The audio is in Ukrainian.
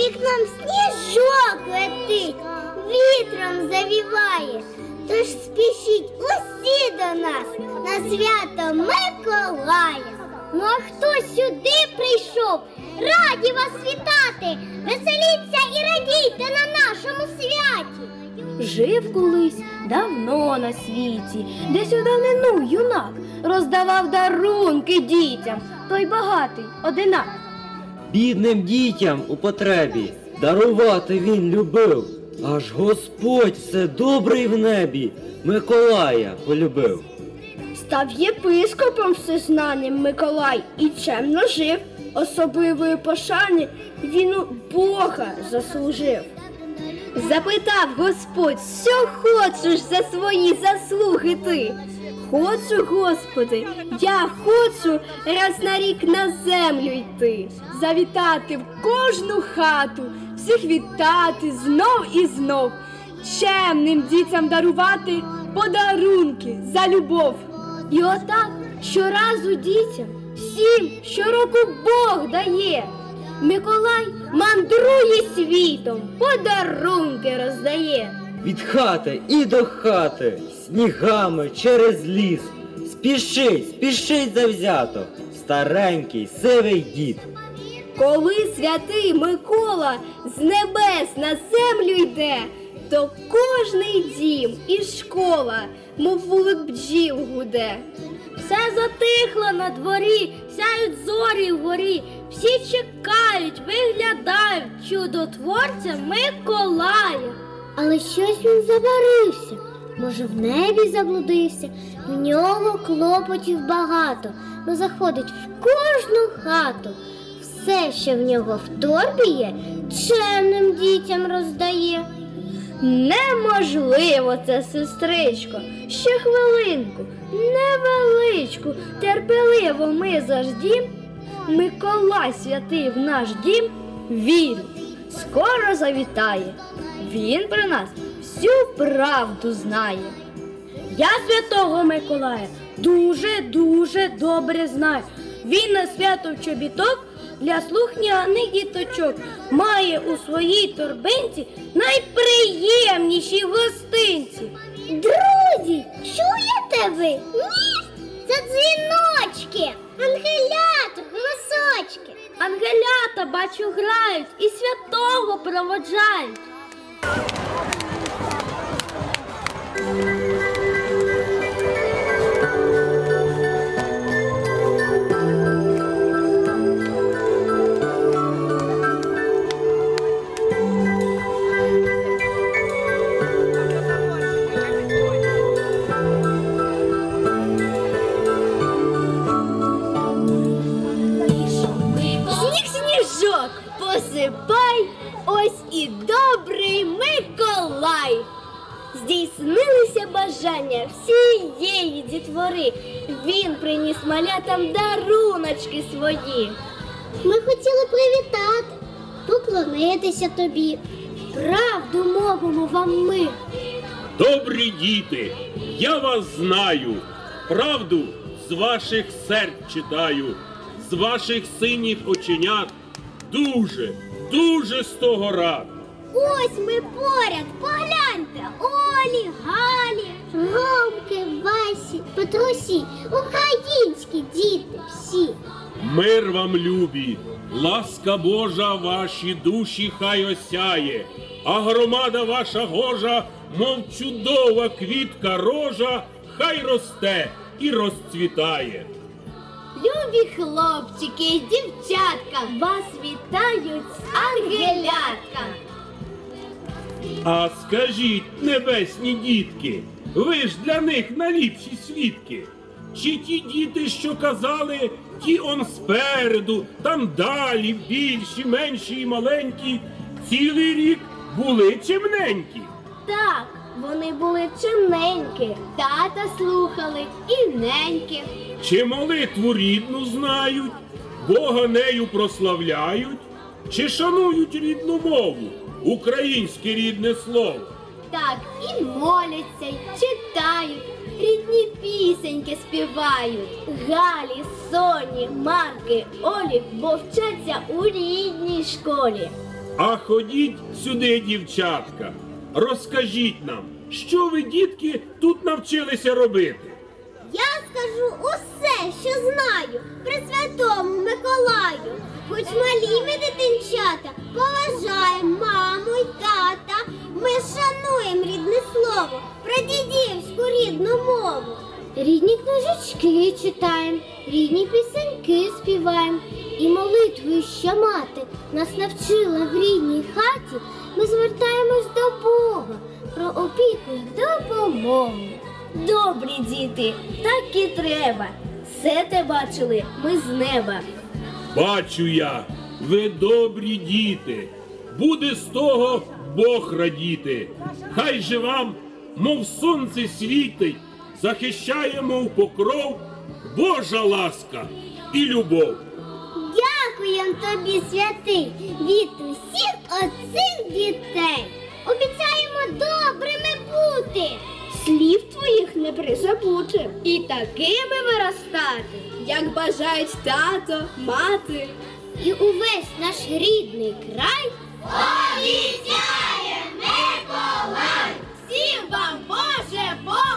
вікном сніжок летить, вітром завіває. Тож спішіть усі до нас на свято Миколая. Ну а хто сюди прийшов? Раді вас вітати! Веселіться і радійте на нашому святі! Жив колись давно на світі, десь у давнину юнак роздавав дарунки дітям, той багатий одинак. Бідним дітям у потребі дарувати він любив, аж Господь все добрий в небі Миколая полюбив. Став єпископом всезнаним Миколай і чемно жив. Особливої пошани він у Бога заслужив. Запитав Господь, що хочеш за свої заслуги ти? Хочу, Господи, я хочу раз на рік на землю йти, завітати в кожну хату, всіх вітати знов і знов, чемним дітям дарувати подарунки за любов. І отак щоразу дітям, всім щороку Бог дає. Миколай мандрує світом, подарунки роздає. Від хати і до хати, снігами через ліс. Спішить, спішить завзято, старенький сивий дід. Коли святий Микола з небес на землю йде, то кожний дім і школа, мов вулик бджіл гуде. Все затихло на дворі, сяють зорі вгорі, всі чекають, виглядають чудотворця Миколая. Але щось він забарився. Може, в небі заблудився, в нього клопотів багато, бо заходить в кожну хату. Все, що в нього в торбі є, чемним дітям роздає. Неможливо це, сестричко. Ще хвилинку, невеличку, терпеливо ми заждім. Миколай святий в наш дім, вірю, скоро завітає. Він про нас всю правду знає. Я святого Миколая дуже-дуже добре знаю. Він на свято в чобіток для слухняних діточок має у своїй торбинці найприємніші гостинці. Друзі, чуєте ви? Ні, це дзвіночки, ангелят, голосочки. Ангелята, бачу, грають і святого проводжають. Миколай. Здійснилися бажання всієї дітвори. Він приніс малятам даруночки свої. Ми хотіли привітати, поклонитися тобі. Правду мовимо вам ми. Добрі діти, я вас знаю, правду з ваших серць читаю, з ваших синіх оченят. Дуже, дуже з того рад. Ось ми поряд, погляньте, Олі, Галі, Ромки, Васі, Петрусі, українські діти всі. Мир вам любі, ласка Божа ваші душі хай осяє, а громада ваша гожа, мов чудова квітка рожа, хай росте і розцвітає. Любі хлопчики і дівчатка, вас вітають ангелятка. А скажіть, небесні дітки, ви ж для них найліпші свідки. Чи ті діти, що казали, ті он спереду, там далі, більші, менші і маленькі, цілий рік були чимненькі. Так, вони були чимненькі, тата слухали і неньки. Чи молитву рідну знають, Бога нею прославляють, чи шанують рідну мову, українське рідне слово. Так і моляться, й читають, рідні пісеньки співають. Галі, Соні, Марки, Олі, вчаться у рідній школі. А ходіть сюди, дівчатка. Розкажіть нам, що ви, дітки, тут навчилися робити? Я скажу усе, що знаю при святому Миколаю. Хоч малі ми дитинчата, слово, прадідівську рідну мову. Рідні книжечки читаємо, рідні пісеньки співаємо. І молитвою, що мати нас навчила в рідній хаті, ми звертаємось до Бога про опіку й допомогу. Добрі діти, так і треба. Все те бачили ми з неба. Бачу я, ви добрі діти. Буде з того Бог радіти. Хай же вам, мов сонце світить, захищає, мов покров, Божа ласка і любов. Дякуємо тобі, святий, від усіх оцих дітей. Обіцяємо добрими бути. Слів твоїх не призабути. І такими виростати, як бажають тато, мати. І увесь наш рідний край. Обіцяє! Всім вам Боже помагай!